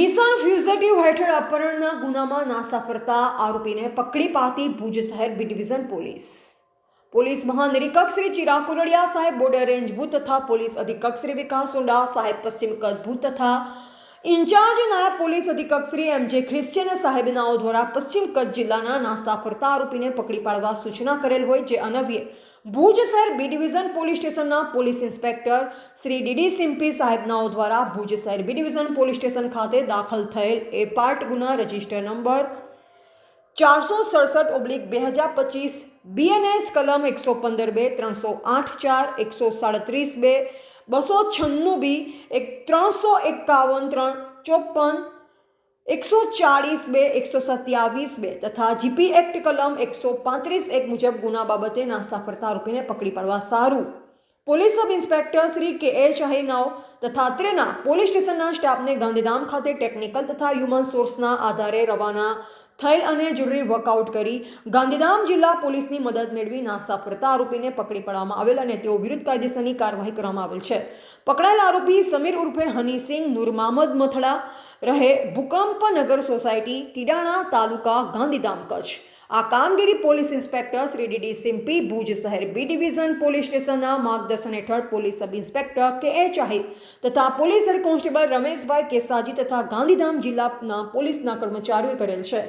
Mission ફ્યુઝેટિવ હેઠળ અપહરણના ગુનામાં નાસ્તા ફરતા આરોપીને પકડી પાડતી ભુજ શહેર બી ડિવિઝન પોલીસ. પોલીસ મહાનિરીક્ષક શ્રી ચિરાગ કુરડિયા સાહેબ બોર્ડર રેન્જ ભૂત તથા પોલીસ અધિક્ષક શ્રી વિકાસ સોંડા સાહેબ પશ્ચિમ કચ્છ ભૂત તથા ઇન્ચાર્જ નાયબ પોલીસ અધિક્ષક શ્રી એમ જે ખ્રિશ્ચિયન સાહેબનાઓ દ્વારા પશ્ચિમ કચ્છ જિલ્લાના નાસ્તા ફરતા આરોપીને પકડી પાડવા સૂચના કરેલ હોય જે અનવ્યે ભુજ શહેર બી ડિવિઝન પોલીસ સ્ટેશનના police inspector Shri DD Simpi સાહેબનાઓ દ્વારા ભુજ શહેર બી ડિવિઝન પોલીસ સ્ટેશન ખાતે દાખલ થયેલ એ પાર્ટ ગુના રજિસ્ટર નંબર ચારસો સડસઠ ઓબ્લિક બે હજાર પચીસ બીએનએસ કલમ એકસો પંદર બે, ત્રણસો આઠ ચાર, એકસો સાડત્રીસ બે, બસો છન્નું બી, એક ત્રણસો એકાવન ત્રણ ચોપન એકસો ચાળીસ બે, એકસો સત્યાવીસ બે તથા જીપી એક્ટ કલમ એકસો પાંત્રીસ એક મુજબ ગુના બાબતે નાસ્તા ફરતા આરોપીને પકડી પાડવા સારું. પોલીસ સબ ઇન્સ્પેક્ટર શ્રી કે એલ શાહીનાઓ તથા અત્રેના પોલીસ સ્ટેશનના સ્ટાફને ગાંધીધામ ખાતે ટેકનિકલ તથા હ્યુમન સોર્સના આધારે રવાના થયેલ અને જરૂરી વર્કઆઉટ કરી ગાંધીધામ જિલ્લા પોલીસની મદદ મેળવી નાસ્તા ફરતા આરોપીને પકડી પાડવામાં આવેલ અને તેઓ વિરુદ્ધ કાયદેસરની કાર્યવાહી કરવામાં આવેલ છે. પકડાયેલ આરોપી સમીર ઉર્ફે હનીસિંહ, નૂર મામદ મથડા રહે ભૂકંપ નગર સોસાયટી, કિડાણા તાલુકા ગાંધીધામ કચ્છ. આ કામગીરી police inspector Shri DD Simpi Bhuj શહેર બી ડિવિઝન પોલીસ સ્ટેશનના માર્ગદર્શન હેઠળ પોલીસ સબ ઇન્સ્પેક્ટર કે એ ચાહિર તથા police head constable Rameshbhai Kesaji તથા ગાંધીધામ જિલ્લાના પોલીસના કર્મચારીઓએ કરેલ છે.